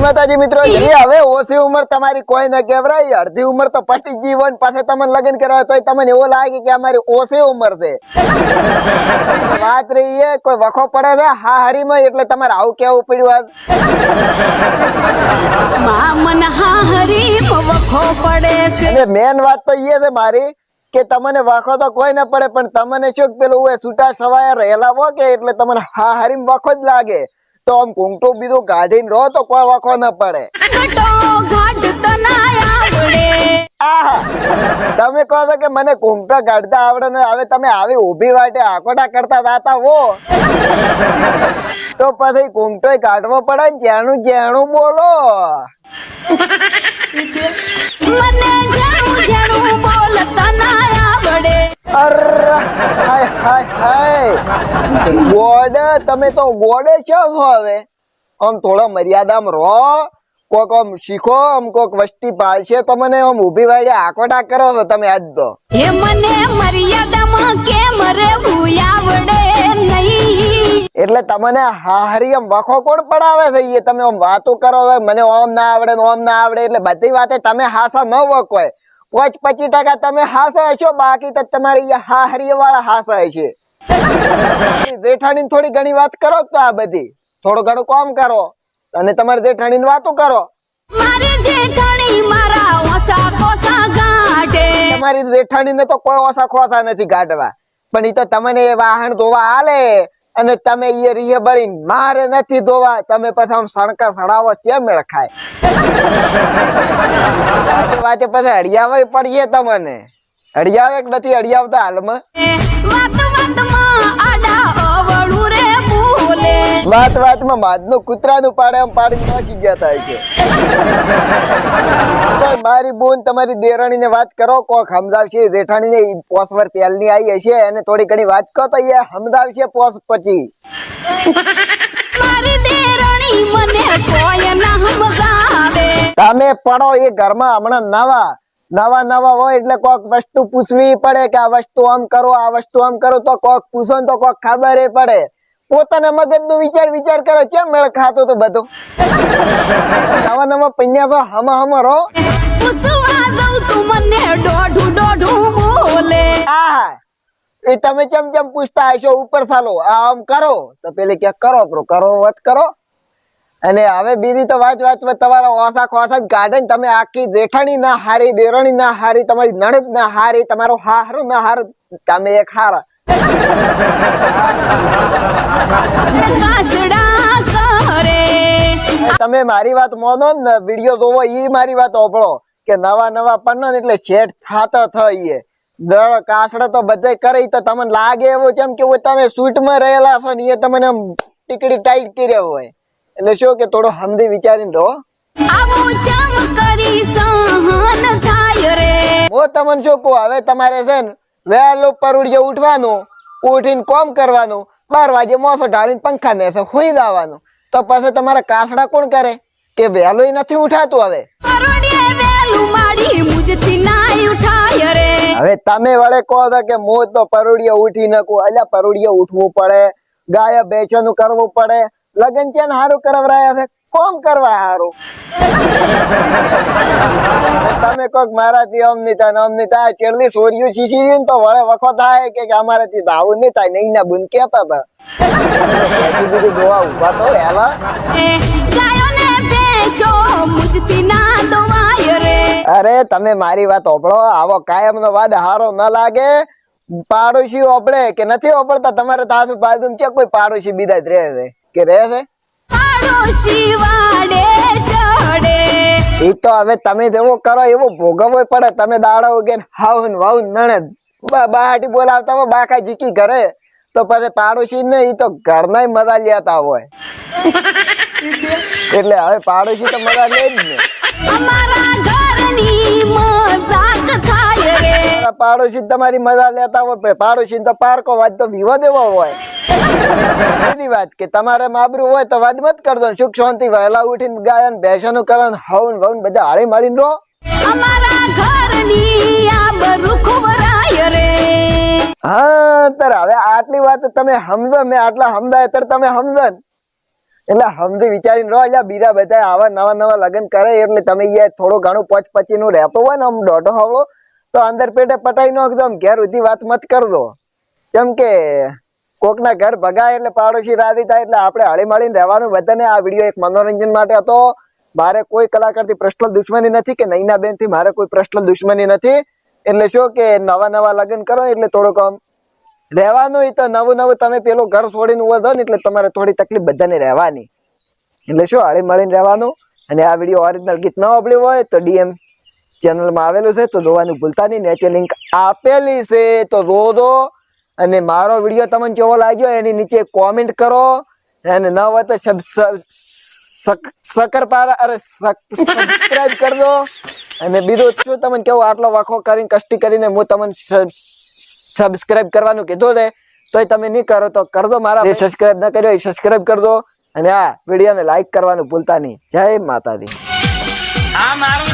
માતાજી મિત્રો એ હવે ઓછી ઉંમર તમારી કોઈ ન કહેવરાય અડધી ઉંમર તો પટી ગઈ હોય ને તમને લગ્ન કરવા તો તમને એવો લાગે કે અમારી ઓછી ઉંમર છે. વાત રહી કોઈ વખો પડે છે? હા હરીમાં એટલે તમારે આવું કેવું પડ્યું આજ. મેન વાત તો એ છે મારી કે તમને વાખો તો કોઈ ના પડે પણ તમને શું પેલું એ છૂટા સવાયા રહેલા હો કે એટલે તમને હા હારીમ વાખો જ લાગે? તો આમ કુંકટું બીજું કાઢીને રહો તો કોઈ વાખો ન પડે. તમે કહો છો કે મને કુંકટા કાઢતા આવડે ને હવે તમે આવી ઊભી વાટે આકોટા કરતા જાતા હો. તો પછી કુંકટો કાઢવો પડે ને જેણું જેણું બોલો. તમે તો ગોડે છો છો હવે. આમ થોડો મર્યાદામાં રહો. કોક આમ શીખો આમ કોક વસ્તી પાડશે તમને આમ ઊભી વાળી આકોટા કરો તો તમે આજ દો હે મને મર્યાદામાં કેમ રહેવું? આવડે નહીં. એટલે તમને હારી આમ વખો કોણ પડાવે છે એ તમે આમ વાતો કરો મને ઓમ ના આવડે ને ઓમ ના આવડે એટલે બધી વાતે તમે હાસા ન વકોય પાંચ પચીસ ટકા તમે હાસા હશો બાકી તો તમારી હાહરી વાળા હાસા હશે. જેઠાણી થોડી ઘણી વાત કરો તો આ બધી. થોડું ઘણું કામ કરો અને તમારી જેઠાણી વાતો કરો. મારી જેઠાણી મારા ઓસા કોસા ગાઢે. તમારી જેઠાણી ને તો કોઈ ઓસા ખોસા નથી ગાઢવા. પણ એ તો તમને એ વાહન ધોવા આલે અને તમે એ રીએ બળી મારે નથી ધોવા. તમે પછી આમ સણકા સડાવો ચેમ મેળ ખાય? વાતે વાતે પછી હડિયાવે પડીએ તમને. હડિયાવે કે નથી હડિયાવતા હાલમાં? વાત વાતમાં વાત કૂતરાનું પાડે આમ પાડીને નાસી ગયા થાય છે. મારી બોન તમારી દેરાણીને વાત કરો કોક સમજાવશે. જેઠાણીને પોસ પોસવર પહેલની આવી હશે અને થોડી ઘણી વાત કહો તો એ સમજાવશે પોસ પછી. તમે પડો એ ઘરમાં હમણાં નવા. નવા નવા હોય એટલે કોક વસ્તુ પૂછવી પડે કે આ વસ્તુ આમ કરો આ વસ્તુ આમ કરો તો કોક પૂછો ને તો કોક ખબર એ પડે. પોતાના મગજ નો વિચાર વિચાર કરો કેમ મેળ ખાતો તો બધો? નવા નવા પૈયા તો હમા હમા આહા એ તમે ચમ ચમ પૂછતા હશો ઉપર ચાલો આમ કરો. તો પેલે ક્યાંક કરો પ્રો કરો વત કરો. અને હવે બીજી તો વાત વાત તમારા ઓસા ખોસા જ કાઢે ને તમે આખી જેઠાણી ના હારી દેરણી ના હારી તમારી નણદ ના હારી તમારો હારું ના હાર તમે એક હારા. એ તમે મારી વાત મોનો ને વીડિયો જોવો ઈ મારી વાત ઓપળો કે નવા નવા પન્નો ને એટલે છેઠ થાતો થઈએ દળ કાસડા તો બધે કરે તો તમને લાગે એવું જેમ કે તમે સૂટમાં રહેલા છો ને એ તમને આમ ટીકડી ટાઈટ કર્યા હોય. એટલે શું કે થોડો હમદી વિચારીને રહો. આવું ચમ કરી સહન થાય રે. હું તમને શું કહું હવે તમારે છે ને વહેલું પરુડીએ ઉઠવાનું ઉઠીને કોમ કરવાનું બાર વાગે મોસો ઢાળીને પંખા ને સુઈ જવાનું. તો પછી તમારા કાસડા કોણ કરે? કે વહેલું નથી ઉઠાતું હવે? હવે તમે વડે કહો છો કે હું તો પરુડીએ ઉઠી નકું અલ્યા પરુડીએ ઉઠવું પડે ગાય બેચવાનું કરવું પડે લગન છે ને હારું કરવરાયા છે. કોમ કરવા હારું? તમે કોક મારાથી અમ થાય ને અમ થાય ચેડલી સોરિયું છીછી તો વળે વખો થાય કે અમારાથી ધાવું નહીં થાય નહીં ના બુન કેતા હતા. બેસી બીજું જોવા ઊભા તો હેલા. અરે તમે મારી વાત ઓપડો આવો કાયમ નો વાદ હારો ન લાગે. પાડોશી ઓપડે કે નથી ઓપડતા તમારે તાસુ પાડું કે કોઈ પાડોશી બીજા જ રહે છે? કે રહે છે? તો હવે તમે જેવો કરો એવો ભોગવવો પડે. તમે દાડા વગેરે હાવ ને વાવ નણદ બા બાહાટી બોલાવતા બાકા જીકી ઘરે. તો પછી પાડોશી ને એ તો ઘરના મજા લેતા હોય. એટલે હવે પાડોશી તો મજા લે જ ને. પાડોશી તમારી મજા લેતા હોય પાડોશી તો પારકો વાત તો વિવો દેવો હોય. બીજી વાત કે તમારે માબરું હોય તો વાત મત કરજો સુખ શાંતિ વહેલા ઉઠીને ગાયન બેસવાનું કરવાનું હવન વવન બધા હાળી માળીને રે. હા તાર હવે આટલી વાત તમે સમજો મેં આટલા સમજાય તર તમે સમજો ને. એટલે સમજી વિચારીને રહો એટલે બીજા બધા આવા નવા નવા લગ્ન કરે એટલે તમે યાર થોડું ઘણું પચ પચી નું રહેતો હોય ને આમ દોઢો હવળો. તો અંદર પેટે પટાઈ નાખજો ઘેર ઉધી વાત મત કરજો. કેમ કે, કોકના ઘર ભગાય એટલે પાડોશી રાજી થાય એટલે આપણે હળી રહેવાનું. બધાને આ વીડિયો એક મનોરંજન માટે હતો. મારે કોઈ કલાકારથી પર્સનલ દુશ્મની નથી કે નૈના બેનથી મારે કોઈ પર્સનલ દુશ્મની નથી. એટલે શું કે, નવા નવા લગ્ન કરો એટલે થોડુંક આમ રહેવાનું તો નવું નવું તમે પેલું ઘર છોડીને ઊભો થો ને એટલે તમારે થોડી તકલીફ બધાને રહેવાની. એટલે શું હળી મળીને રહેવાનું. અને આ વીડિયો ઓરિજિનલ ગીત ન સાંભળ્યું હોય તો ડીએમ ચેનલમાં આવેલું છે તો જોવાનું ભૂલતા નહીં. નીચે લિંક આપેલી છે તો જોજો. અને મારો વીડિયો તમને કેવો લાગ્યો એની નીચે કોમેન્ટ કરો. અને ન હોય તો સબ સકરપારા અરે સબસ્ક્રાઇબ કરી અને બીજું શું તમને કેવું આટલો વાખો કરીને કષ્ટી કરીને હું તમને સબસ્ક્રાઇબ કરવાનું કીધું છે તોય તમે નહીં કરો તો કરજો મારા સબસ્ક્રાઇબ ન કર્યો એ સબસ્ક્રાઇબ કરજો. અને આ વિડીયોને લાઈક કરવાનું ભૂલતા નહીં. જય માતાજી. આ મારું